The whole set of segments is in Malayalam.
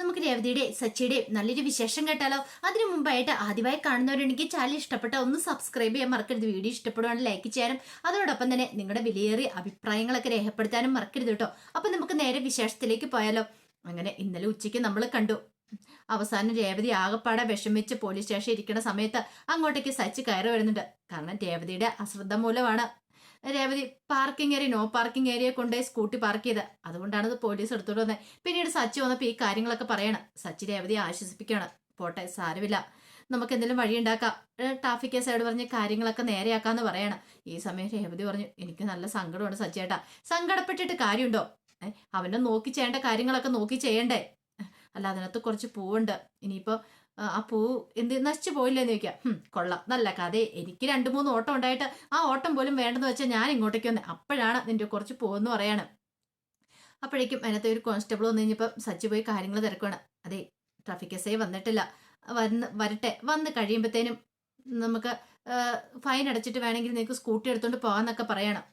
നമുക്ക് രേവതിയുടെ സച്ചിയുടെയും നല്ലൊരു വിശേഷം കേട്ടാലോ? അതിനു മുമ്പായിട്ട് ആദ്യമായി കാണുന്നവരുണ്ടെങ്കിൽ ചാനൽ ഇഷ്ടപ്പെട്ട ഒന്ന് സബ്സ്ക്രൈബ് ചെയ്യാൻ മറക്കരുത്. വീഡിയോ ഇഷ്ടപ്പെടുവാണെങ്കിൽ ലൈക്ക് ചെയ്യാനും അതോടൊപ്പം തന്നെ നിങ്ങളുടെ വിലയേറിയ അഭിപ്രായങ്ങളൊക്കെ രേഖപ്പെടുത്താനും മറക്കരുത് കേട്ടോ. അപ്പൊ നമുക്ക് നേരെ വിശേഷത്തിലേക്ക് പോയാലോ? അങ്ങനെ ഇന്നലെ ഉച്ചയ്ക്ക് നമ്മൾ കണ്ടു. അവസാനം രേവതി ആകപ്പാടെ വിഷമിച്ച് പോലീസ് സ്റ്റേഷൻ ഇരിക്കുന്ന സമയത്ത് അങ്ങോട്ടേക്ക് സച്ചി കയറി വരുന്നുണ്ട്. കാരണം രേവതിയുടെ അശ്രദ്ധ മൂലമാണ്. Revathi parking area no parking area കൊണ്ടുപോയി സ്കൂട്ടി പാർക്ക് ചെയ്ത്. അതുകൊണ്ടാണ് ഇത് പോലീസ് എടുത്തോണ്ട് വന്നത് പിന്നീട് സച്ചി വന്നപ്പോൾ ഈ കാര്യങ്ങളൊക്കെ പറയണം. സച്ചി രേവതി ആശ്വസിപ്പിക്കുകയാണ് പോട്ടെ സാരമില്ല. നമുക്ക് എന്തെങ്കിലും വഴിയുണ്ടാക്കാം ട്രാഫിക് സൈഡ് പറഞ്ഞ് കാര്യങ്ങളൊക്കെ നേരെയാക്കാന്ന് പറയണം. ഈ സമയം രേവതി പറഞ്ഞു എനിക്ക് നല്ല സങ്കടമുണ്ട് സച്ചേട്ടാ സങ്കടപ്പെട്ടിട്ട് കാര്യമുണ്ടോ? അവനെ നോക്കി ചെയ്യേണ്ട കാര്യങ്ങളൊക്കെ നോക്കി ചെയ്യണ്ടേ? അല്ല അതിനകത്ത് കുറച്ച് പൂവുണ്ട്. ഇനിയിപ്പോ ആ, പൂ എന്ത് നശിച്ചു പോയില്ലെന്ന് ചോദിക്കാം. കൊള്ളാം. നല്ല കഥ എനിക്ക് രണ്ട് മൂന്ന് ഓട്ടം ഉണ്ടായിട്ട് ആ ഓട്ടം പോലും വേണ്ടെന്ന് വെച്ചാൽ ഞാൻ ഇങ്ങോട്ടേക്ക് വന്നേ. അപ്പോഴാണ് നിന്റെ കുറച്ച് പൂവെന്ന് പറയാണ്. അപ്പോഴേക്കും അതിനകത്ത് ഒരു കോൺസ്റ്റബിൾ വന്നു കഴിഞ്ഞപ്പോൾ സച്ചി പോയി കാര്യങ്ങൾ തിരക്കുകയാണ് അതെ ട്രാഫിക് എസ് ഐ വന്നിട്ടില്ല. വന്ന് വരട്ടെ. വന്ന് കഴിയുമ്പോഴത്തേനും നമുക്ക് ഫൈൻ അടച്ചിട്ട് വേണമെങ്കിൽ നിങ്ങൾക്ക് സ്കൂട്ടി എടുത്തുകൊണ്ട് പോകാമെന്നൊക്കെ പറയണം.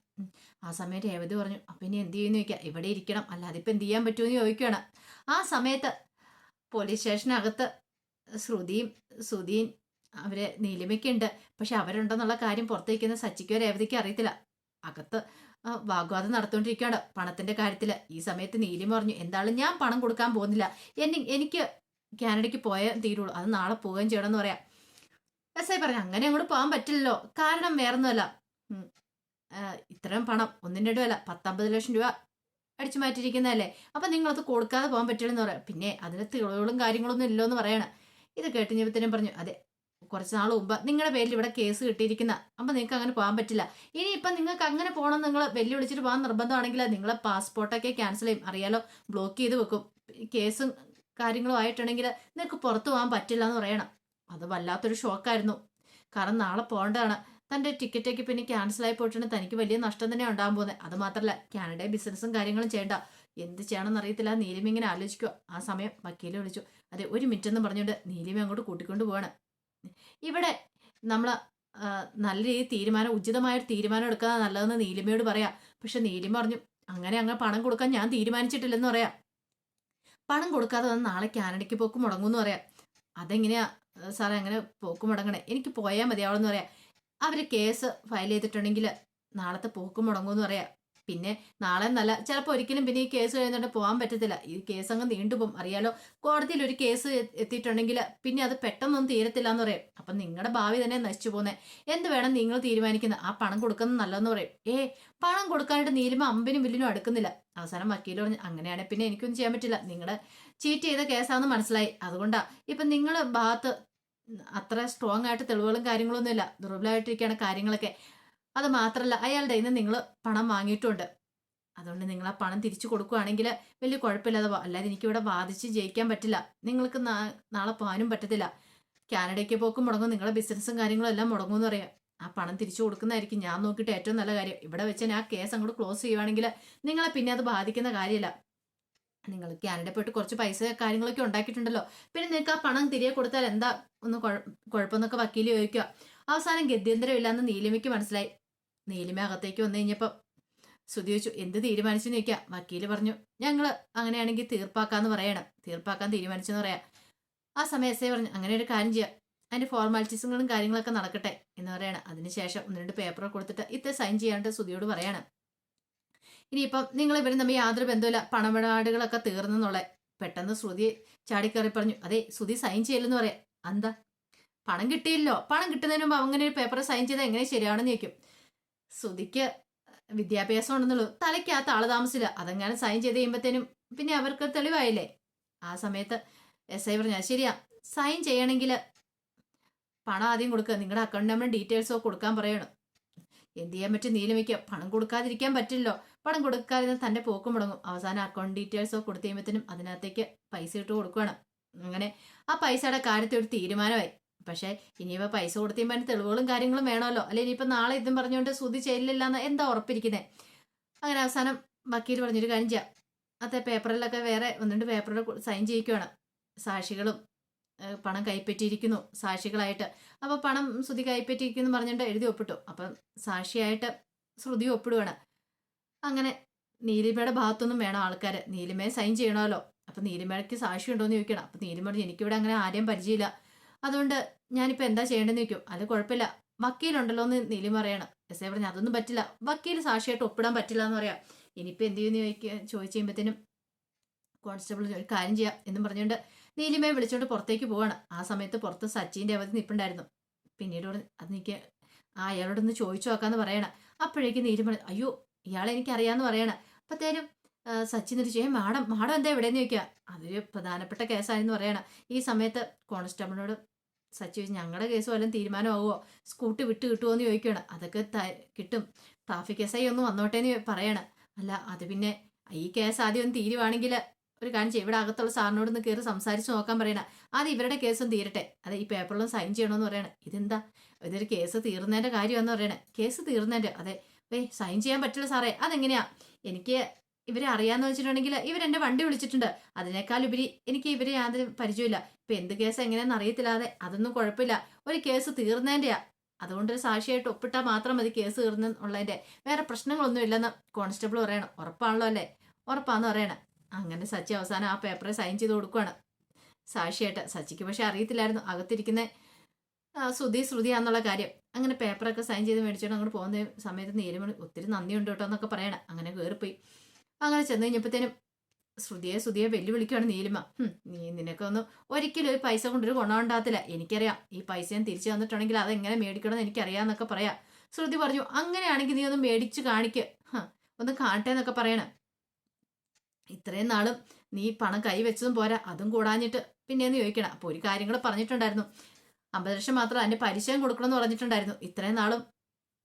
ആ സമയം രേവതി പറഞ്ഞു അപ്പം ഇനി എന്ത് ചെയ്യുമെന്ന് ചോദിക്കാം? ഇവിടെ ഇരിക്കണം. അല്ലാതെ ഇപ്പം എന്ത് ചെയ്യാൻ പറ്റുമെന്ന് ചോദിക്കുകയാണ് ആ സമയത്ത് പോലീസ് സ്റ്റേഷനകത്ത് ശ്രുതിയും സുധിയും അവർ നീലിമയ്ക്കുണ്ട്. പക്ഷെ അവരുണ്ടെന്നുള്ള കാര്യം പുറത്തേക്കുന്ന സച്ചിക്കോ രേവതിക്ക് അറിയത്തില്ല. അകത്ത് വാഗ്വാദം നടത്തുകൊണ്ടിരിക്കുകയാണ് പണത്തിന്റെ കാര്യത്തിൽ. ഈ സമയത്ത് നീലിമ പറഞ്ഞു എന്തായാലും ഞാൻ പണം കൊടുക്കാൻ പോകുന്നില്ല. എന്നെ എനിക്ക് കാനഡയ്ക്ക് പോയേ തീരുള്ളൂ. അത് നാളെ പോവുകയും ചെയ്യണമെന്ന് പറയാം. എസ് ഐ പറഞ്ഞു അങ്ങനെ അങ്ങോട്ട് പോകാൻ പറ്റില്ലല്ലോ. കാരണം വേറൊന്നുമല്ല. ഇത്രയും പണം ഒന്നിന്റെ ഇടവല്ല പത്തമ്പത് ലക്ഷം രൂപ അടിച്ചു മാറ്റിയിരിക്കുന്നതല്ലേ. അപ്പം നിങ്ങളത് കൊടുക്കാതെ പോകാൻ പറ്റില്ലെന്ന് പറയാം. പിന്നെ അതിന് തെളിവുകളും കാര്യങ്ങളൊന്നും ഇല്ലോ എന്ന് പറയണം. ഇത് കേട്ട് ഞാൻ പറഞ്ഞു അതെ കുറച്ച് നാൾ മുമ്പ് നിങ്ങളുടെ പേരിൽ ഇവിടെ കേസ് കിട്ടിയിരിക്കുന്ന അപ്പം നിങ്ങൾക്ക് അങ്ങനെ പോകാൻ പറ്റില്ല. ഇനി ഇനിയിപ്പം നിങ്ങൾക്ക് അങ്ങനെ പോകണം നിങ്ങൾ വെല്ലുവിളിച്ചിട്ട് പോകാൻ നിർബന്ധമാണെങ്കിൽ നിങ്ങളെ പാസ്പോർട്ടൊക്കെ ക്യാൻസൽ ചെയ്യും. അറിയാലോ ബ്ലോക്ക് ചെയ്ത് വെക്കും. കേസും കാര്യങ്ങളും ആയിട്ടുണ്ടെങ്കിൽ നിങ്ങൾക്ക് പുറത്തു പോകാൻ പറ്റില്ല എന്ന് പറയണം. അത് വല്ലാത്തൊരു ഷോക്കായിരുന്നു കാരണം നാളെ പോകേണ്ടതാണ്. തന്റെ ടിക്കറ്റൊക്കെ പിന്നെ ക്യാൻസൽ ആയി പോയിട്ടുണ്ട്. തനിക്ക് വലിയ നഷ്ടം തന്നെ ഉണ്ടാകാൻ പോകുന്നത്. അത് മാത്രമല്ല കാനഡ ബിസിനസ്സും കാര്യങ്ങളും ചെയ്യണ്ട. എന്ത് ചെയ്യണമെന്ന് അറിയത്തില്ല. നീലിമിങ്ങനെ ആലോചിക്കുക ആ സമയം വക്കീലെ വിളിച്ചു. അതെ ഒരു മിനിറ്റ് എന്ന് പറഞ്ഞുകൊണ്ട് നീലിമ അങ്ങോട്ട് കൂട്ടിക്കൊണ്ട് പോവാണ്. ഇവിടെ നമ്മൾ നല്ല രീതിയിൽ തീരുമാനം ഉചിതമായൊരു തീരുമാനം എടുക്കാൻ നല്ലതെന്ന് നീലിമയോട് പറയാം. പക്ഷെ നീലിമ പറഞ്ഞു അങ്ങനെ അങ്ങനെ പണം കൊടുക്കാൻ ഞാൻ തീരുമാനിച്ചിട്ടില്ലെന്ന് പറയാം. പണം കൊടുക്കാതെ വന്ന് നാളെ കാനഡയ്ക്ക് പോക്ക് മുടങ്ങുമെന്ന് പറയാം. അതെങ്ങനെയാ സാറേ അങ്ങനെ പോക്ക് മുടങ്ങണേ? എനിക്ക് പോയാൽ മതിയാവണമെന്ന് പറയാം. അവർ കേസ് ഫയൽ ചെയ്തിട്ടുണ്ടെങ്കിൽ നാളത്തെ പോക്ക് മുടങ്ങുമെന്ന് പറയാം. പിന്നെ നാളെ നല്ല ചിലപ്പോൾ ഒരിക്കലും പിന്നെ ഈ കേസ് കഴിയുന്നുണ്ട് പോകാൻ പറ്റത്തില്ല. ഈ കേസ് അങ്ങ് നീണ്ടുപോകും അറിയാലോ കോടതിയിൽ ഒരു കേസ് എത്തിയിട്ടുണ്ടെങ്കിൽ പിന്നെ അത് പെട്ടെന്നൊന്നും തീരത്തില്ല എന്ന് പറയും. അപ്പൊ നിങ്ങളുടെ ഭാവി തന്നെ നശിച്ചു പോകുന്നത് എന്ത് വേണം നിങ്ങൾ തീരുമാനിക്കുന്നത് ആ പണം കൊടുക്കുന്നത് നല്ലതെന്ന് പറയും. ഏ പണം കൊടുക്കാനായിട്ട് നീലിമ അമ്പിനും വില്ലിനും അടുക്കുന്നില്ല. അവസാനം വക്കീൽ പറഞ്ഞു അങ്ങനെയാണെങ്കിൽ പിന്നെ എനിക്കൊന്നും ചെയ്യാൻ പറ്റില്ല. നിങ്ങളുടെ ചീറ്റ് ചെയ്ത കേസാണെന്ന് മനസ്സിലായി. അതുകൊണ്ടാ ഇപ്പൊ നിങ്ങളുടെ ഭാഗത്ത് അത്ര സ്ട്രോങ് ആയിട്ട് തെളിവുകളും കാര്യങ്ങളൊന്നും ഇല്ല ദുർബലമായിട്ടിരിക്കുകയാണ് കാര്യങ്ങളൊക്കെ. അത് മാത്രമല്ല അയാളുടെ നിന്ന് നിങ്ങൾ പണം വാങ്ങിയിട്ടുണ്ട്. അതുകൊണ്ട് നിങ്ങൾ ആ പണം തിരിച്ചു കൊടുക്കുകയാണെങ്കിൽ വലിയ കുഴപ്പമില്ല അത് അല്ലാതെ എനിക്കിവിടെ വാദിച്ച് ജയിക്കാൻ പറ്റില്ല. നിങ്ങൾക്ക് നാളെ പോകാനും പറ്റത്തില്ല. കാനഡയ്ക്ക് പോക്കും മുടങ്ങും നിങ്ങളുടെ ബിസിനസ്സും കാര്യങ്ങളും എല്ലാം മുടങ്ങും എന്ന് പറയാം. ആ പണം തിരിച്ചു കൊടുക്കുന്നതായിരിക്കും ഞാൻ നോക്കിയിട്ട് ഏറ്റവും നല്ല കാര്യം. ഇവിടെ വെച്ച് ഞാൻ ആ കേസ് അങ്ങോട്ട് ക്ലോസ് ചെയ്യുവാണെങ്കിൽ നിങ്ങളെ പിന്നെ അത് ബാധിക്കുന്ന കാര്യമല്ല നിങ്ങൾ കാനഡ പോയിട്ട് കുറച്ച് പൈസ കാര്യങ്ങളൊക്കെ ഉണ്ടാക്കിയിട്ടുണ്ടല്ലോ. പിന്നെ നിങ്ങൾക്ക് ആ പണം തിരികെ കൊടുത്താൽ എന്താ ഒന്ന് കുഴ- കുഴപ്പമെന്നൊക്കെ വക്കീൽ ചോദിക്കുക. അവസാനം ഗത്യന്തരം ഇല്ലാന്ന് നീലിമയ്ക്ക് മനസ്സിലായി. നീലിമ അകത്തേക്ക് വന്നു കഴിഞ്ഞപ്പോൾ ശ്രുതി ചോദിച്ചു എന്ത് തീരുമാനിച്ചു നോക്കിയാ വക്കീൽ പറഞ്ഞു ഞങ്ങൾ അങ്ങനെയാണെങ്കിൽ തീർപ്പാക്കാന്ന് പറയണം. തീർപ്പാക്കാൻ തീരുമാനിച്ചെന്ന് പറയാം. ആ സമയം എസ് ഐ പറഞ്ഞു അങ്ങനെ ഒരു കാര്യം ചെയ്യാം. അതിന്റെ ഫോർമാലിറ്റീസുകളും കാര്യങ്ങളൊക്കെ നടക്കട്ടെ എന്ന് പറയണം. അതിനുശേഷം ഒന്ന് രണ്ട് പേപ്പർ കൊടുത്തിട്ട് ഇത്ര സൈൻ ചെയ്യാണ്ട് ശ്രുതിയോട് പറയണം. ഇനിയിപ്പം നിങ്ങൾ ഇവരും തമ്മിൽ യാതൊരു ബന്ധമില്ല പണമിടപാടുകളൊക്കെ തീർന്നെന്നുള്ള. പെട്ടെന്ന് ശ്രുതി ചാടിക്കറി പറഞ്ഞു അതെ ശ്രുതി സൈൻ ചെയ്യില്ലെന്ന് പറയാം. എന്താ? പണം കിട്ടിയില്ലോ. പണം കിട്ടുന്നതിന് മുമ്പ് അങ്ങനെ ഒരു പേപ്പർ സൈൻ ചെയ്താൽ എങ്ങനെ ശരിയാണെന്ന് ചോദിക്കും. ശ്രുതിക്ക് വിദ്യാഭ്യാസം ഉണ്ടെന്നുള്ളൂ തലയ്ക്കകത്ത് ആൾ താമസില്ല അതെങ്ങനെ സൈൻ ചെയ്ത് കഴിയുമ്പോഴത്തേനും പിന്നെ അവർക്ക് തെളിവായില്ലേ? ആ സമയത്ത് എസ് ഐ പറഞ്ഞാൽ ശരിയാ. സൈൻ ചെയ്യണമെങ്കിൽ പണം ആദ്യം കൊടുക്കുക നിങ്ങളുടെ അക്കൗണ്ട് നമ്പർ ഡീറ്റെയിൽസോ കൊടുക്കാൻ പറയണം. എന്ത് ചെയ്യാൻ പറ്റും? നീലമിക്ക പണം കൊടുക്കാതിരിക്കാൻ പറ്റില്ലല്ലോ. പണം കൊടുക്കാതിരുന്ന തന്റെ പോക്കും മുടങ്ങും. അവസാനം അക്കൗണ്ട് ഡീറ്റെയിൽസോ കൊടുത്തു കഴിയുമ്പോഴത്തേനും അതിനകത്തേക്ക് പൈസ ഇട്ട് കൊടുക്കുകയാണ്. അങ്ങനെ ആ പൈസയുടെ കാര്യത്തിൽ ഒരു തീരുമാനമായി. പക്ഷേ ഇനിയിപ്പോ പൈസ കൊടുത്തു അതിന് തെളിവുകളും കാര്യങ്ങളും വേണമല്ലോ. അല്ലെ ഇനിയിപ്പോ നാളെ ഇതും പറഞ്ഞുകൊണ്ട് ശ്രുതി ചെയ്യില്ല എന്ന് എന്താ ഉറപ്പിരിക്കുന്നത് അങ്ങനെ അവസാനം വക്കീൽ പറഞ്ഞൊരു കാര്യം അത്തെ പേപ്പറിലൊക്കെ വേറെ ഒന്ന് രണ്ട് പേപ്പറിൽ സൈൻ ചെയ്യിക്കുകയാണ് സാക്ഷികളും പണം കൈപ്പറ്റിയിരിക്കുന്നു സാക്ഷികളായിട്ട്. അപ്പോൾ പണം ശ്രുതി കൈപ്പറ്റിയിരിക്കുന്നു പറഞ്ഞിട്ട് എഴുതി ഒപ്പിട്ടു. അപ്പം സാക്ഷിയായിട്ട് ശ്രുതി ഒപ്പിടുവാണ്. അങ്ങനെ നീലിമയുടെ ഭാഗത്തൊന്നും വേണം ആൾക്കാർ നീലിമയെ സൈൻ ചെയ്യണമല്ലോ. അപ്പം നീലിമയ്ക്ക് സാക്ഷി ഉണ്ടോ എന്ന് ചോദിക്കണം. അപ്പം നീലിമ എനിക്കിവിടെ അങ്ങനെ ആരെയും പരിചയമില്ല. അതുകൊണ്ട് ഞാനിപ്പോൾ എന്താ ചെയ്യേണ്ടതെന്ന് ചോദിക്കും. അത് കുഴപ്പമില്ല. വക്കീലുണ്ടല്ലോ എന്ന് നീലി പറയണം. എസ് ഐ പറഞ്ഞു അതൊന്നും പറ്റില്ല. വക്കീൽ സാക്ഷിയായിട്ട് ഒപ്പിടാൻ പറ്റില്ല എന്ന് പറയാം. ഇനിയിപ്പോൾ എന്ത് ചെയ്യുമെന്ന് ചോദിക്കുക ചോദിച്ചു കഴിയുമ്പോഴത്തേനും കോൺസ്റ്റബിൾ ഒരു കാര്യം ചെയ്യാം എന്നും പറഞ്ഞുകൊണ്ട് നീലിമയെ വിളിച്ചുകൊണ്ട് പുറത്തേക്ക് പോവാണ്. ആ സമയത്ത് പുറത്ത് സച്ചിന്റെ അവധി നിൽപ്പുണ്ടായിരുന്നു പിന്നീട് അത് എനിക്ക് ആ അയാളോടൊന്ന് ചോദിച്ചു നോക്കാന്ന് പറയണം. അപ്പോഴേക്ക് നീലിമ അയ്യോ ഇയാളെ എനിക്കറിയാമെന്ന് പറയണം. അപ്പത്തേനും സച്ചിൻ എന്നിട്ട് ചെയ്യും മാഡം മാഡം എന്താ എവിടെയെന്ന് ചോദിക്കുക അതൊരു പ്രധാനപ്പെട്ട കേസായെന്ന് പറയണം. ഈ സമയത്ത് കോൺസ്റ്റബിളിനോട് സച്ചി ഞങ്ങളുടെ കേസ് വല്ലതും തീരുമാനമാവുമോ സ്കൂട്ടി വിട്ട് കിട്ടുമോ എന്ന് ചോദിക്കുകയാണ് അതൊക്കെ കിട്ടും. ട്രാഫിക് എസ് ഐ ഒന്ന് വന്നോട്ടെ എന്ന് പറയാണ്. അല്ല അത് പിന്നെ ഈ കേസ് ആദ്യം ഒന്ന് തീരുവാണെങ്കിൽ ഒരു കാര്യം ചെയ്യും. ഇവിടെ അകത്തുള്ള സാറിനോട് ഒന്ന് കയറി സംസാരിച്ച് നോക്കാൻ പറയണം. അത് ഇവരുടെ കേസും തീരട്ടെ. അതെ ഈ പേപ്പറിലും സൈൻ ചെയ്യണമെന്ന് പറയണം. ഇതെന്താ? ഇതൊരു കേസ് തീർന്നതിന്റെ കാര്യമെന്ന് പറയണേ. കേസ് തീർന്നതിന്റെ അതെ. ഏയ് സൈൻ ചെയ്യാൻ പറ്റില്ല സാറേ. അതെങ്ങനെയാ? എനിക്ക് ഇവരെ അറിയാന്ന് വെച്ചിട്ടുണ്ടെങ്കിൽ ഇവരെന്നെ വണ്ടി വിളിച്ചിട്ടുണ്ട്. അതിനേക്കാൾ ഉപരി എനിക്ക് ഇവരെ യാതൊരു പരിചയമില്ല ഇപ്പൊ എന്ത് കേസ് എങ്ങനെയാന്ന് അറിയത്തില്ലാതെ അതൊന്നും കുഴപ്പമില്ല. ഒരു കേസ് തീർന്നതിന്റെയാ. അതുകൊണ്ട് ഒരു സാക്ഷിയായിട്ട് ഒപ്പിട്ടാൽ മാത്രം മതി കേസ് തീർന്നുള്ളതിന്റെ വേറെ പ്രശ്നങ്ങളൊന്നും ഇല്ലെന്ന് കോൺസ്റ്റബിൾ പറയണം. ഉറപ്പാണല്ലോ അല്ലേ? ഉറപ്പാന്ന് പറയണം. അങ്ങനെ സച്ചി അവസാനം ആ പേപ്പറെ സൈൻ ചെയ്ത് കൊടുക്കുവാണ്. സാക്ഷിയായിട്ട്. സച്ചിക്ക് പക്ഷെ അറിയത്തില്ലായിരുന്നു. അകത്തിരിക്കുന്ന ആ, ശ്രുതി ശ്രുതിയാന്നുള്ള കാര്യം. അങ്ങനെ പേപ്പറൊക്കെ സൈൻ ചെയ്ത് മേടിച്ചോണ്ട് അങ്ങോട്ട് പോകുന്ന സമയത്ത് നീലമണി ഒത്തിരി നന്ദിയുണ്ട് കേട്ടോ എന്നൊക്കെ പറയണം. അങ്ങനെ കയറിപ്പോയി അങ്ങനെ ചെന്ന് കഴിഞ്ഞപ്പോഴത്തേനും ശ്രുതിയെ ശ്രുതിയെ വെല്ലുവിളിക്കുകയാണ് നീലിമ. നീ നിനക്കൊന്നും ഒരിക്കലും ഒരു പൈസ കൊണ്ടൊരു ഗുണമുണ്ടാകത്തില്ല എനിക്കറിയാം ഈ പൈസ ഞാൻ തിരിച്ചു തന്നിട്ടുണ്ടെങ്കിൽ അതെങ്ങനെ എങ്ങനെ മേടിക്കണമെന്ന് എനിക്കറിയാമെന്നൊക്കെ പറയാം. ശ്രുതി പറഞ്ഞു അങ്ങനെയാണെങ്കിൽ നീ ഒന്ന് മേടിച്ച് കാണിക്ക്. ഒന്ന് കാണട്ടെ എന്നൊക്കെ പറയണം. ഇത്രയും നാളും നീ പണം കൈവച്ചതും പോരാ അതും കൂടാഞ്ഞിട്ട് പിന്നെയെന്ന് ചോദിക്കണം. അപ്പോൾ ഒരു കാര്യങ്ങൾ പറഞ്ഞിട്ടുണ്ടായിരുന്നു. അമ്പത് ലക്ഷം മാത്രം അതിന്റെ പലിശയും കൊടുക്കണമെന്ന് പറഞ്ഞിട്ടുണ്ടായിരുന്നു. ഇത്രയും നാളും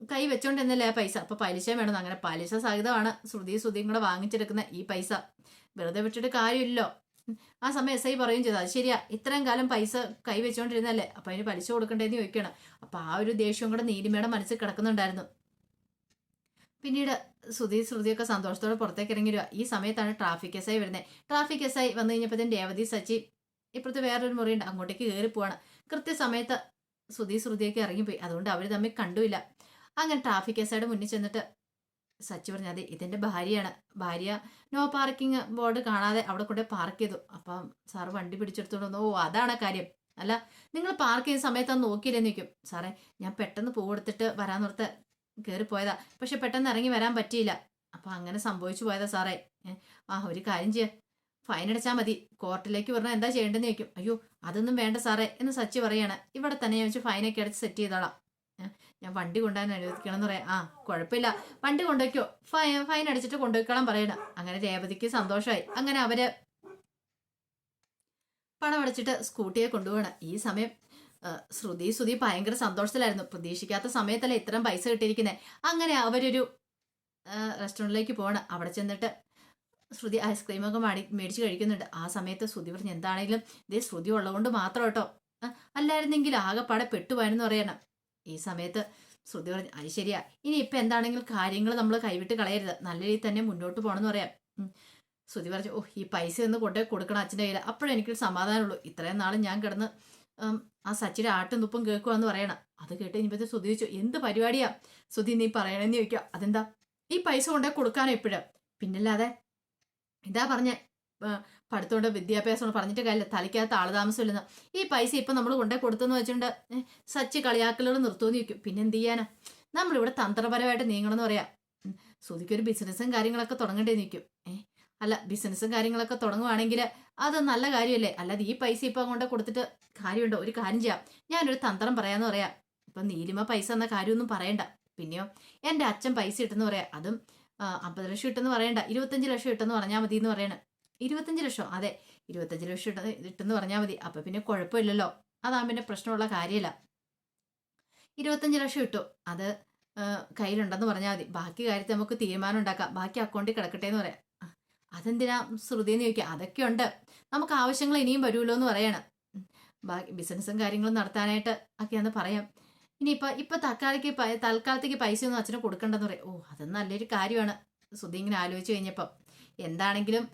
കൈ വെച്ചോണ്ടിരുന്നില്ലേ പൈസ? അപ്പൊ പലിശ വേണം. അങ്ങനെ പലിശ സഹിതമാണ് ശ്രുതി ശ്രുതിയും കൂടെ വാങ്ങിച്ചെടുക്കുന്ന ഈ പൈസ. വെറുതെ വിട്ടിട്ട് കാര്യമില്ലല്ലോ. ആ സമയം എസ് ഐ പറയും ചെയ്തു. അത് ശരിയാ. ഇത്രയും കാലം പൈസ കൈ വെച്ചോണ്ടിരുന്നല്ലേ? അപ്പൊ അതിന് പലിശ കൊടുക്കണ്ടേന്ന് ചോദിക്കണം അപ്പൊ ആ ഒരു ദേഷ്യവും കൂടെ നീലിമയുടെ മനസ്സിൽ കിടക്കുന്നുണ്ടായിരുന്നു. പിന്നീട് ശ്രുതി ശ്രുതിയൊക്കെ സന്തോഷത്തോടെ പുറത്തേക്ക് ഇറങ്ങി വരിക. ഈ സമയത്താണ് ട്രാഫിക് എസ് ഐ വരുന്നത് ട്രാഫിക് എസ് ഐ വന്നു കഴിഞ്ഞപ്പോഴത്തേന് രേവതി സച്ചി ഇപ്പുറത്ത് വേറൊരു മുറിയുണ്ട്. അങ്ങോട്ടേക്ക് കയറി പോവാണ് കൃത്യസമയത്ത് ശ്രുതി ശ്രുതിയൊക്കെ ഇറങ്ങിപ്പോയി. അതുകൊണ്ട് അവർ തമ്മിൽ കണ്ടുമില്ല. അങ്ങനെ ട്രാഫിക് കേസായിട്ട് മുന്നിൽ ചെന്നിട്ട് സച്ചി പറഞ്ഞു അതെ ഇതിന്റെ ഭാര്യയാണ്. ഭാര്യ നോ പാർക്കിംഗ് ബോർഡ് കാണാതെ അവിടെ കൂടെ പാർക്ക് ചെയ്തു. അപ്പം സാറ് വണ്ടി പിടിച്ചെടുത്തോണ്ട് ഓ അതാണ് കാര്യം. അല്ല നിങ്ങൾ പാർക്ക് ചെയ്യുന്ന സമയത്ത് അത് നോക്കിയില്ലെന്ന് നിൽക്കും സാറേ ഞാൻ പെട്ടെന്ന് പൂ കൊടുത്തിട്ട് വരാൻ നിർത്ത കയറി പോയതാ. പക്ഷെ പെട്ടെന്ന് ഇറങ്ങി വരാൻ പറ്റിയില്ല. അപ്പൊ അങ്ങനെ സംഭവിച്ചു പോയതാ സാറേ. ആ ഒരു കാര്യം ചെയ്യാം. ഫൈൻ അടച്ചാൽ മതി. കോർട്ടിലേക്ക് പറഞ്ഞാൽ എന്താ ചെയ്യേണ്ടതെന്ന് ചോദിക്കും. അയ്യോ അതൊന്നും വേണ്ട സാറേ എന്ന് സച്ചി പറയാണ്. ഇവിടെ തന്നെ ഞാൻ വെച്ച് ഫൈനൊക്കെ അടച്ച് സെറ്റ് ചെയ്തോളാം. ഞാൻ വണ്ടി കൊണ്ടുപോകാൻ അനുവദിക്കണം എന്ന് പറയാം. ആ കുഴപ്പമില്ല. വണ്ടി കൊണ്ടുവയ്ക്കോ. ഫൈൻ ഫൈൻ അടിച്ചിട്ട് കൊണ്ടുപോയിക്കോളാൻ പറയണം. അങ്ങനെ രേവതിക്ക് സന്തോഷമായി. അങ്ങനെ അവർ പണം അടച്ചിട്ട് സ്കൂട്ടിയെ കൊണ്ടുപോകണം ഈ സമയം ശ്രുതി ശ്രുതി ഭയങ്കര സന്തോഷത്തിലായിരുന്നു. പ്രതീക്ഷിക്കാത്ത സമയത്തല്ലേ ഇത്രയും പൈസ കിട്ടിയിരിക്കുന്നത് അങ്ങനെ അവരൊരു റെസ്റ്റോറന്റിലേക്ക് പോകണം അവിടെ ചെന്നിട്ട് ശ്രുതി ഐസ്ക്രീമൊക്കെ മാടി മേടിച്ച് കഴിക്കുന്നുണ്ട്. ആ സമയത്ത് ശ്രുതി പറഞ്ഞ് എന്താണെങ്കിലും ഇതേ ശ്രുതി ഉള്ളതുകൊണ്ട് മാത്രം കേട്ടോ. അല്ലായിരുന്നെങ്കിൽ ആകെപ്പാടെ പെട്ടുപോയെന്ന് പറയണം. ഈ സമയത്ത് ശ്രുതി പറഞ്ഞു അത് ശരിയാ. ഇനി ഇപ്പം എന്താണെങ്കിലും കാര്യങ്ങൾ നമ്മൾ കൈവിട്ട് കളയരുത്. നല്ല രീതിയിൽ തന്നെ മുന്നോട്ട് പോകണമെന്ന് പറയാം. ശ്രുതി പറഞ്ഞു ഓ ഈ പൈസ ഒന്ന് കൊണ്ടേ കൊടുക്കണം അച്ഛന്റെ കയ്യിൽ അപ്പോഴേ എനിക്കൊരു സമാധാനമുള്ളൂ. ഇത്രയും നാൾ ഞാൻ കിടന്ന് ആ സച്ചിയുടെ ആട്ടും തുപ്പും കേൾക്കുവാന്ന് പറയണം. അത് കേട്ട് ഇനിയിപ്പത്തെ ശ്രുതി ചോദിച്ചു എന്ത് പരിപാടിയാ? ശ്രുതി നീ പറയണമെന്ന് ചോദിക്കുക അതെന്താ? ഈ പൈസ കൊണ്ടേ കൊടുക്കാനോ ഇപ്പോഴും? പിന്നല്ലാതെ ഇതാ പറഞ്ഞ പഠിത്തമുണ്ട് വിദ്യാഭ്യാസം പറഞ്ഞിട്ട് കാര്യമില്ല. തലയ്ക്കകത്ത് ആൾ താമസമില്ലെന്ന് ഈ പൈസ ഇപ്പം നമ്മൾ കൊണ്ടേ കൊടുത്തെന്ന് വെച്ചിട്ടുണ്ട്. സച്ച് കളിയാക്കലുകൾ നിർത്തുമെന്ന് ചോദിക്കും. പിന്നെ എന്ത് ചെയ്യാനാ? നമ്മളിവിടെ തന്ത്രപരമായിട്ട് നീങ്ങണമെന്ന് പറയാം. സുതിക്കൊരു ബിസിനസ്സും കാര്യങ്ങളൊക്കെ തുടങ്ങണ്ടേ നിൽക്കും ഏഹ് അല്ല ബിസിനസ്സും കാര്യങ്ങളൊക്കെ തുടങ്ങുവാണെങ്കിൽ അത് നല്ല കാര്യമല്ലേ? അല്ലാതെ ഈ പൈസ ഇപ്പം കൊണ്ട് കൊടുത്തിട്ട് കാര്യമുണ്ടോ? ഒരു കാര്യം ചെയ്യാം. ഞാനൊരു തന്ത്രം പറയാമെന്ന് പറയാം. ഇപ്പം നീലിമ പൈസ എന്ന കാര്യമൊന്നും പറയണ്ട. പിന്നെയോ എന്റെ അച്ഛൻ പൈസ ഇട്ടെന്ന് പറയാം. അതും അമ്പത് ലക്ഷം ഇട്ടെന്ന് പറയണ്ട. ഇരുപത്തഞ്ച് ലക്ഷം ഇട്ടെന്ന് പറഞ്ഞാൽ മതി എന്ന് പറയണ. ഇരുപത്തഞ്ച് ലക്ഷം. അതെ ഇരുപത്തഞ്ച് ലക്ഷം ഇട്ട ഇട്ടെന്ന് പറഞ്ഞാൽ മതി. അപ്പം പിന്നെ കുഴപ്പമില്ലല്ലോ. അതാ പിന്നെ പ്രശ്നമുള്ള കാര്യമില്ല ഇരുപത്തഞ്ച് ലക്ഷം ഇട്ടു. അത് കയ്യിലുണ്ടെന്ന് പറഞ്ഞാൽ മതി. ബാക്കി കാര്യത്തിൽ നമുക്ക് തീരുമാനം ഉണ്ടാക്കാം. ബാക്കി അക്കൗണ്ടിൽ കിടക്കട്ടെ എന്ന് പറയാം. അതെന്തിനാ ശ്രുതി എന്ന് ചോദിക്കുക അതൊക്കെ ഉണ്ട്. നമുക്ക് ആവശ്യങ്ങൾ ഇനിയും വരുമല്ലോ എന്ന് പറയണം. ബാക്കി ബിസിനസ്സും കാര്യങ്ങളും നടത്താനായിട്ട് ഒക്കെയാന്ന് പറയാം. ഇനിയിപ്പോൾ ഇപ്പോൾ തൽക്കാലത്തേക്ക് തൽക്കാലത്തേക്ക് പൈസ ഒന്നും അച്ഛന് കൊടുക്കണ്ടെന്ന് പറയാം. ഓ അത് നല്ലൊരു കാര്യമാണ്. ശ്രുതി ഇങ്ങനെ ആലോചിച്ച് കഴിഞ്ഞപ്പം. എന്താണെങ്കിലും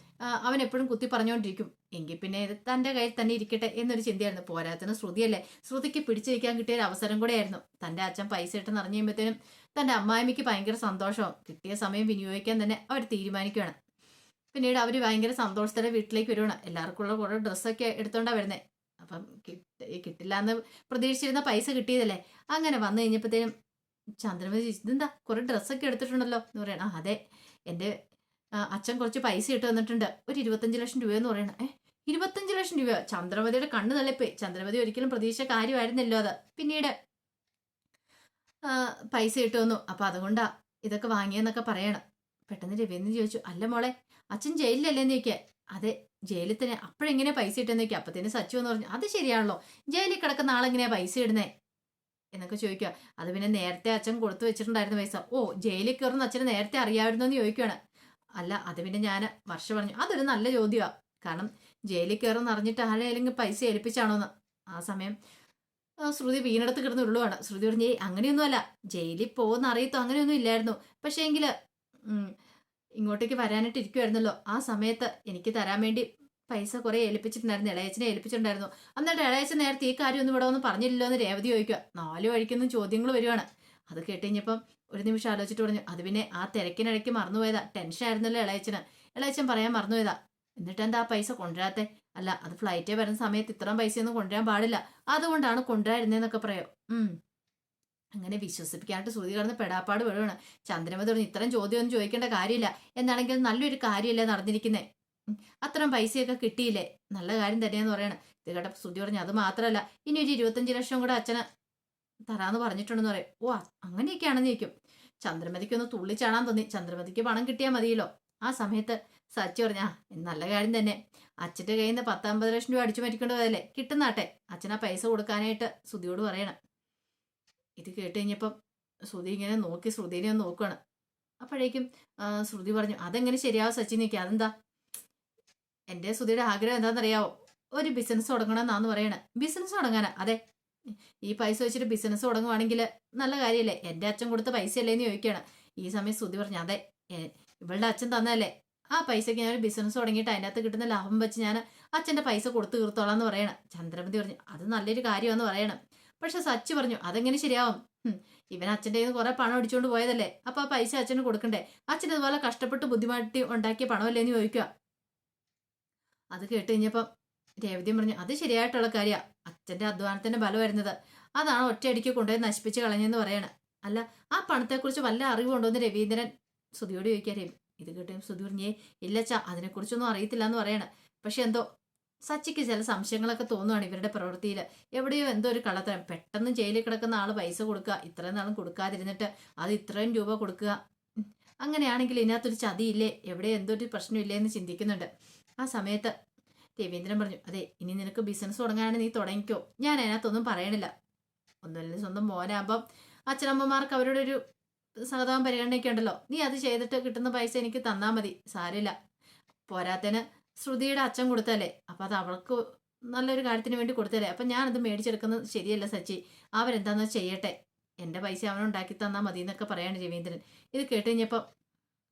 അവൻ എപ്പോഴും കുത്തി പറഞ്ഞുകൊണ്ടിരിക്കും എങ്കിൽ പിന്നെ തന്റെ കയ്യിൽ തന്നെ ഇരിക്കട്ടെ എന്നൊരു ചിന്തയായിരുന്നു. പോരാത്തിന് ശ്രുതിയല്ലേ? ശ്രുതിക്ക് പിടിച്ചിരിക്കാൻ കിട്ടിയ ഒരു അവസരം കൂടെയായിരുന്നു. തന്റെ അച്ഛൻ പൈസ ഇട്ട് നിറഞ്ഞു കഴിയുമ്പോഴത്തേനും തന്റെ അമ്മായിമ്മയ്ക്ക് ഭയങ്കര സന്തോഷവും കിട്ടിയ സമയം വിനിയോഗിക്കാൻ തന്നെ അവർ തീരുമാനിക്കുകയാണ്. പിന്നീട് അവർ ഭയങ്കര സന്തോഷത്തോടെ വീട്ടിലേക്ക് വരുവാണ്. എല്ലാവർക്കും ഉള്ള കുറേ ഡ്രസ്സൊക്കെ എടുത്തോണ്ടാണ് വരുന്നത് അപ്പം കിട്ടി കിട്ടില്ല എന്ന് പ്രതീക്ഷിച്ചിരുന്ന പൈസ കിട്ടിയതല്ലേ? അങ്ങനെ വന്നു കഴിഞ്ഞപ്പോഴത്തേനും ചന്ദ്രമതി ഇതെന്താ? കുറേ ഡ്രസ്സൊക്കെ എടുത്തിട്ടുണ്ടല്ലോ എന്ന് പറയണം. അതെ. എന്റെ അച്ഛൻ കുറച്ച് പൈസ ഇട്ട് തന്നിട്ടുണ്ട്. ഒരു ഇരുപത്തഞ്ച് ലക്ഷം രൂപയെന്ന് പറയണം. ഏ ഇരുപത്തഞ്ച് ലക്ഷം രൂപ ചന്ദ്രമതിയുടെ കണ്ണ് തള്ളിപ്പോയി ചന്ദ്രമതി ഒരിക്കലും പ്രതീക്ഷ കാര്യമായിരുന്നല്ലോ അത്. പിന്നീട് പൈസ ഇട്ട് വന്നു അപ്പൊ അതുകൊണ്ടാ ഇതൊക്കെ വാങ്ങിയെന്നൊക്കെ പറയണം. പെട്ടെന്ന് രവീന്ദ്രൻ ചോദിച്ചു അല്ല മോളെ അച്ഛൻ ജയിലിലല്ലേന്ന് ചോദിക്കുക അതെ ജയിലിൽ തന്നെ. അപ്പോഴെങ്ങനെ പൈസ ഇട്ടെന്ന് ചോദിക്കുക അപ്പത്തേന് സച്ചു എന്ന് പറഞ്ഞു അത് ശരിയാണല്ലോ. ജയിലിൽ കിടക്കുന്ന ആളെങ്ങനെയാ പൈസ ഇടുന്നേ? എന്നൊക്കെ ചോദിക്കുക. അത് പിന്നെ നേരത്തെ അച്ഛൻ കൊടുത്തു വെച്ചിട്ടുണ്ടായിരുന്ന പൈസ. ഓ ജയിലിൽ കയറുന്ന അച്ഛന് നേരത്തെ അറിയാമായിരുന്നു എന്ന് ചോദിക്കുകയാണ് അല്ല അത് പിന്നെ ഞാൻ വർഷ പറഞ്ഞു. അതൊരു നല്ല ചോദ്യമാണ് കാരണം ജയിലിൽ കയറുന്ന അറിഞ്ഞിട്ട് ആരെയെങ്കിലും പൈസ ഏൽപ്പിച്ചാണോന്ന്. ആ സമയം ശ്രുതി വീണെടുത്ത് കിടന്ന് ഉള്ളുവാണ് ശ്രുതി പറഞ്ഞു "ഏയ് അങ്ങനെയൊന്നുമല്ല. ജയിലിൽ പോകുന്ന അറിയത്തോ? അങ്ങനെയൊന്നും ഇല്ലായിരുന്നു. പക്ഷേ എങ്കിൽ ഇങ്ങോട്ടേക്ക് വരാനായിട്ട് ഇരിക്കുമായിരുന്നല്ലോ ആ സമയത്ത് എനിക്ക് തരാൻ വേണ്ടി പൈസ കുറേ ഏൽപ്പിച്ചിട്ടുണ്ടായിരുന്നു. ഇളയച്ചനെ ഏൽപ്പിച്ചിട്ടുണ്ടായിരുന്നു. എന്നിട്ട് ഇളയച്ചൻ നേരത്തെ ഈ കാര്യമൊന്നും ഇവിടെ ഒന്നും പറഞ്ഞില്ലല്ലോ എന്ന് രേവതി ചോദിക്കുക നാല് വഴിക്കൊന്നും ചോദ്യങ്ങൾ വരുവാണ്. അത് കേട്ട് കഴിഞ്ഞപ്പം ഒരു നിമിഷം ആലോചിച്ചിട്ട് പറഞ്ഞു അത് പിന്നെ ആ തിരക്കിനിടയ്ക്ക് മറന്നുപോയതാ ടെൻഷൻ ആയിരുന്നല്ലോ ഇളയച്ചന്. ഇളയച്ചൻ പറയാൻ മറന്നുപോയതാ എന്നിട്ട് എന്താ ആ പൈസ കൊണ്ടുവരാത്തെ? അല്ല അത് ഫ്ലൈറ്റേ വരുന്ന സമയത്ത് ഇത്രയും പൈസയൊന്നും കൊണ്ടുവരാൻ പാടില്ല. അതുകൊണ്ടാണ് കൊണ്ടുവരുന്നതെന്നൊക്കെ പറയാം. ഉം. അങ്ങനെ വിശ്വസിപ്പിക്കാനായിട്ട് ശ്രുതി കടന്ന് പെടാപ്പാട് വിടുകയാണ് ചന്ദ്രമതി പറഞ്ഞു ഇത്രയും ചോദ്യമൊന്നും ചോദിക്കേണ്ട കാര്യമില്ല. എന്നാണെങ്കിൽ നല്ലൊരു കാര്യമല്ലേ നടന്നിരിക്കുന്നേ? ഉം, അത്രയും പൈസയൊക്കെ കിട്ടിയില്ലേ? നല്ല കാര്യം തന്നെയെന്ന് പറയണം. ഇത് കേട്ട ശ്രുതി പറഞ്ഞു അത് മാത്രമല്ല ഇനി ഒരു ഇരുപത്തഞ്ച് ലക്ഷം കൂടെ അച്ഛന് തരാന്ന് പറഞ്ഞിട്ടുണ്ടെന്ന് പറയും. ഓ അങ്ങനെയൊക്കെയാണെന്ന് ചോദിക്കും. ചന്ദ്രമതിക്ക് ഒന്ന് തുള്ളിച്ചാടാൻ തോന്നി. ചന്ദ്രമതിക്ക് പണം കിട്ടിയാൽ മതിയല്ലോ. ആ സമയത്ത് സച്ചി പറഞ്ഞാ "ആ, നല്ല കാര്യം തന്നെ. അച്ഛന്റെ കയ്യിൽ നിന്ന് പത്തമ്പത് ലക്ഷം രൂപ അടിച്ചു മരിക്കേണ്ടതല്ലേ കിട്ടുന്നാട്ടെ. അച്ഛനാ പൈസ കൊടുക്കാനായിട്ട് സുധിയോട് പറയണം. ഇത് കേട്ട് കഴിഞ്ഞപ്പം ശ്രുതി ഇങ്ങനെ നോക്കി ശ്രുതിനെ ഒന്ന് നോക്കുകയാണ് അപ്പോഴേക്കും ശ്രുതി പറഞ്ഞു അതെങ്ങനെ ശരിയാവും സച്ചിൻ നിൽക്കുക അതെന്താ? എന്റെ ശ്രുതിയുടെ ആഗ്രഹം എന്താണെന്നറിയാവോ? ഒരു ബിസിനസ് തുടങ്ങണമെന്നാന്ന് പറയണേ. ബിസിനസ് തുടങ്ങാനാ? അതെ ഈ പൈസ വെച്ചിട്ട് ബിസിനസ് തുടങ്ങുവാണെങ്കിൽ നല്ല കാര്യമല്ലേ എന്റെ അച്ഛൻ കൊടുത്ത പൈസയല്ലേ എന്ന് ചോദിക്കുകയാണ് ഈ സമയം ശ്രുതി പറഞ്ഞു അതെ ഇവളുടെ അച്ഛൻ തന്നതല്ലേ. ആ പൈസയ്ക്ക് ഞാൻ ഒരു ബിസിനസ് തുടങ്ങിയിട്ട് അതിനകത്ത് കിട്ടുന്ന ലാഭം വെച്ച് ഞാൻ അച്ഛന്റെ പൈസ കൊടുത്തു തീർത്തോളാം എന്ന് പറയണം. ചന്ദ്രമതി പറഞ്ഞു അത് നല്ലൊരു കാര്യമാണെന്ന് പറയണം. പക്ഷെ സച്ചി പറഞ്ഞു അതെങ്ങനെ ശരിയാവും? ഇവൻ അച്ഛന്റെ കയ്യിൽ നിന്ന് കുറെ പണം അടിച്ചുകൊണ്ട് പോയതല്ലേ. അപ്പോൾ ആ പൈസ അച്ഛന് കൊടുക്കണ്ടേ? അച്ഛൻ ഇതുപോലെ കഷ്ടപ്പെട്ട് ബുദ്ധിമുട്ടി ഉണ്ടാക്കിയ പണമല്ലേ എന്ന് ചോദിക്കുക അത് കേട്ട് കഴിഞ്ഞപ്പം രേവതി പറഞ്ഞു അത് ശരിയായിട്ടുള്ള കാര്യ. അച്ഛന്റെ അധ്വാനത്തിന്റെ ബലം വരുന്നത് അതാണ് ഒറ്റയടിക്ക് കൊണ്ടുപോയി നശിപ്പിച്ച് കളഞ്ഞെന്ന് പറയണ. അല്ല ആ പണത്തെക്കുറിച്ച് വല്ല അറിവുണ്ടോയെന്ന് രവീന്ദ്രൻ സുധിയോട് ചോദിക്കാൻ രവി ഇത് കേട്ടും സുധി പറഞ്ഞേ ഇല്ലച്ചാ അതിനെക്കുറിച്ചൊന്നും അറിയത്തില്ല എന്ന് പറയണ. പക്ഷെ എന്തോ സച്ചിക്ക് ചില സംശയങ്ങളൊക്കെ തോന്നുവാണ് ഇവരുടെ പ്രവൃത്തിയിൽ എവിടെയോ എന്തോ ഒരു കള്ളത്തരം. പെട്ടെന്ന് ജയിലിൽ കിടക്കുന്ന ആൾ പൈസ കൊടുക്കുക ഇത്രയും നാളും കൊടുക്കാതിരുന്നിട്ട് അത് ഇത്രയും രൂപ കൊടുക്കുക. അങ്ങനെയാണെങ്കിൽ ഇതിനകത്തൊരു ചതിയില്ലേ? എവിടെ എന്തോ ഒരു പ്രശ്നമില്ലേ എന്ന് ചിന്തിക്കുന്നുണ്ട്. ആ സമയത്ത് രവീന്ദ്രൻ പറഞ്ഞു അതെ ഇനി നിനക്ക് ബിസിനസ് തുടങ്ങാനാണ് നീ തുടങ്ങിക്കോ. ഞാൻ അതിനകത്തൊന്നും പറയണില്ല. ഒന്നുമില്ല സ്വന്തം മോനാകുമ്പം അച്ഛനമ്മമാർക്ക് അവരുടെ ഒരു സഹതാപം പരിഗണനയൊക്കെ ഉണ്ടല്ലോ. നീ അത് ചെയ്തിട്ട് കിട്ടുന്ന പൈസ എനിക്ക് തന്നാൽ മതി. സാരമില്ല. പോരാത്തതിന് ശ്രുതിയുടെ അച്ഛൻ കൊടുത്തല്ലേ അപ്പം അത് അവൾക്ക് നല്ലൊരു കാര്യത്തിന് വേണ്ടി കൊടുത്തല്ലേ അപ്പം ഞാനത് മേടിച്ചെടുക്കുന്നത് ശരിയല്ല സച്ചി. അവരെന്താണെന്ന് ചെയ്യട്ടെ? എന്റെ പൈസ അവനുണ്ടാക്കി തന്നാൽ മതി എന്നൊക്കെ പറയാണ് രവീന്ദ്രൻ. ഇത് കേട്ട് കഴിഞ്ഞപ്പം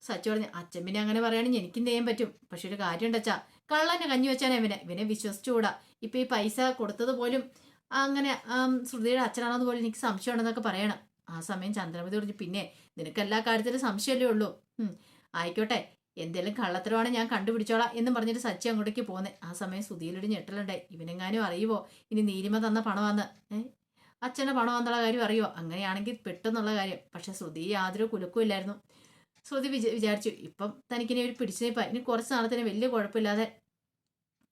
സച്ചി പറഞ്ഞു അച്ഛൻ പിന്നെ അങ്ങനെ പറയുകയാണെങ്കിൽ എനിക്കും ചെയ്യാൻ പറ്റും. പക്ഷെ ഒരു കാര്യം അച്ഛാ. കള്ളനെ കഞ്ഞി വെച്ചാണ് ഇവനെ. ഇവനെ വിശ്വസിച്ചുകൂടാ. ഇപ്പൊ ഈ പൈസ കൊടുത്തത് പോലും അങ്ങനെ ശ്രുതിയുടെ അച്ഛനാണെന്ന് പോലും എനിക്ക് സംശയമുണ്ടെന്നൊക്കെ പറയണം. ആ സമയം ചന്ദ്രമതി പറഞ്ഞു പിന്നെ നിനക്ക് എല്ലാ കാര്യത്തിലും സംശയമല്ലേ ഉള്ളൂ? ആയിക്കോട്ടെ. എന്തെങ്കിലും കള്ളത്തരമാണ് ഞാൻ കണ്ടുപിടിച്ചോളാം എന്ന് പറഞ്ഞിട്ട് സച്ചി അങ്ങോട്ടേക്ക് പോന്നെ. ആ സമയം സുധീലൊരു ഞെട്ടലുണ്ടായി. ഇവനെങ്ങാനും അറിയുമോ ഇനി നീലിമ തന്ന പണമാന്ന്? ഏഹ് അച്ഛന്റെ കാര്യം അറിയോ അങ്ങനെയാണെങ്കിൽ പെട്ടെന്നുള്ള കാര്യം. പക്ഷെ ശ്രുതി യാതൊരു കുലുക്കും ഇല്ലായിരുന്നു. ശ്രുതി വിചാ വിചാരിച്ചു ഇപ്പം തനിക്കിനി ഒരു പിടിച്ചു നിൽപ്പാ ഇനി കുറച്ച് നാളത്തിന് വലിയ കുഴപ്പമില്ലാതെ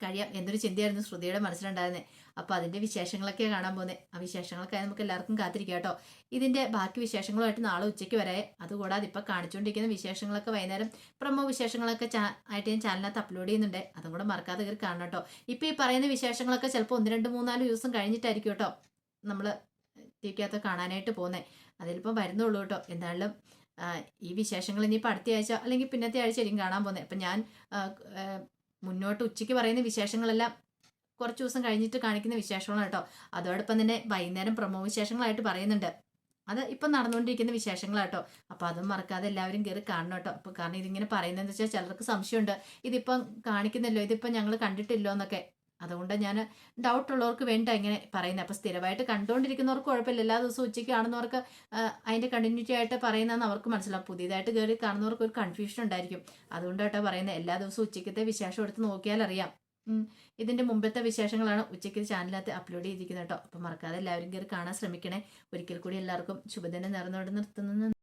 കഴിയാം എന്നൊരു ചിന്തയായിരുന്നു ശ്രുതിയുടെ മനസ്സിലുണ്ടായിരുന്നത് അപ്പോൾ അതിന്റെ വിശേഷങ്ങളൊക്കെ കാണാൻ പോകുന്നത് ആ വിശേഷങ്ങളൊക്കെ നമുക്ക് എല്ലാവർക്കും കാത്തിരിക്കാം കേട്ടോ. ഇതിന്റെ ബാക്കി വിശേഷങ്ങളുമായിട്ട് നാളെ ഉച്ചയ്ക്ക് വരെ. അതുകൂടാതെ ഇപ്പോൾ കാണിച്ചുകൊണ്ടിരിക്കുന്ന വിശേഷങ്ങളൊക്കെ വൈകുന്നേരം പ്രമോ വിശേഷങ്ങളൊക്കെ ആയിട്ട് ഞാൻ ചാനലിനകത്ത് അപ്ലോഡ് ചെയ്യുന്നുണ്ട്. അതും കൂടെ മറക്കാതെ കയറി കാണണം കേട്ടോ. ഇപ്പോൾ ഈ പറയുന്ന വിശേഷങ്ങളൊക്കെ ചിലപ്പോൾ ഒന്ന് രണ്ട് മൂന്നാൽ ദിവസം കഴിഞ്ഞിട്ടായിരിക്കും കേട്ടോ നമ്മൾ ടിവിക്കകത്ത് കാണാനായിട്ട് പോകുന്നത് അതിലിപ്പം വരുന്നുള്ളൂ കേട്ടോ. എന്തായാലും ഈ വിശേഷങ്ങൾ ഇനിയിപ്പോൾ അടുത്ത ആഴ്ച അല്ലെങ്കിൽ പിന്നത്തെ ആഴ്ച ആയിരിക്കും കാണാൻ പോകുന്നത് അപ്പം ഞാൻ മുന്നോട്ട് ഉച്ചയ്ക്ക് പറയുന്ന വിശേഷങ്ങളെല്ലാം കുറച്ച് ദിവസം കഴിഞ്ഞിട്ട് കാണിക്കുന്ന വിശേഷങ്ങളാണ് കേട്ടോ. അതോടൊപ്പം തന്നെ വൈകുന്നേരം പ്രമോ വിശേഷങ്ങളായിട്ട് പറയുന്നുണ്ട്. അത് ഇപ്പം നടന്നുകൊണ്ടിരിക്കുന്ന വിശേഷങ്ങളാട്ടോ അപ്പോൾ അതും മറക്കാതെ എല്ലാവരും കയറി കാണണം കേട്ടോ. അപ്പോൾ കാരണം ഇതിങ്ങനെ പറയുന്നതെന്ന് വെച്ചാൽ ചിലർക്ക് സംശയമുണ്ട്. ഇതിപ്പം കാണിക്കുന്നല്ലോ ഇതിപ്പം ഞങ്ങൾ കണ്ടിട്ടില്ലോ എന്നൊക്കെ. അതുകൊണ്ട് ഞാൻ ഡൗട്ട് ഉള്ളവർക്ക് വേണ്ട ഇങ്ങനെ പറയുന്നത് അപ്പോൾ സ്ഥിരമായിട്ട് കണ്ടുകൊണ്ടിരിക്കുന്നവർക്ക് കുഴപ്പമില്ല. എല്ലാ ദിവസവും ഉച്ചയ്ക്ക് കാണുന്നവർക്ക് അതിന്റെ കണ്ടിന്യൂറ്റി ആയിട്ട് പറയുന്നതെന്ന് അവർക്ക് മനസ്സിലാവും. പുതിയതായിട്ട് കയറി കാണുന്നവർക്ക് ഒരു കൺഫ്യൂഷൻ ഉണ്ടായിരിക്കും. അതുകൊണ്ട് കേട്ടോ പറയുന്നത് എല്ലാ ദിവസവും ഉച്ചയ്ക്കത്തെ വിശേഷം എടുത്ത് നോക്കിയാൽ അറിയാം. ഇതിന്റെ മുമ്പത്തെ വിശേഷങ്ങളാണ് ഉച്ചയ്ക്ക് ചാനലിനകത്ത് അപ്ലോഡ് ചെയ്തിരിക്കുന്നത് കേട്ടോ അപ്പം മറക്കാതെ എല്ലാവരും കയറി കാണാൻ ശ്രമിക്കണേ. ഒരിക്കൽ കൂടി എല്ലാവർക്കും ശുഭദിനം നേർന്നുകൊണ്ട് നിർത്തുന്നു.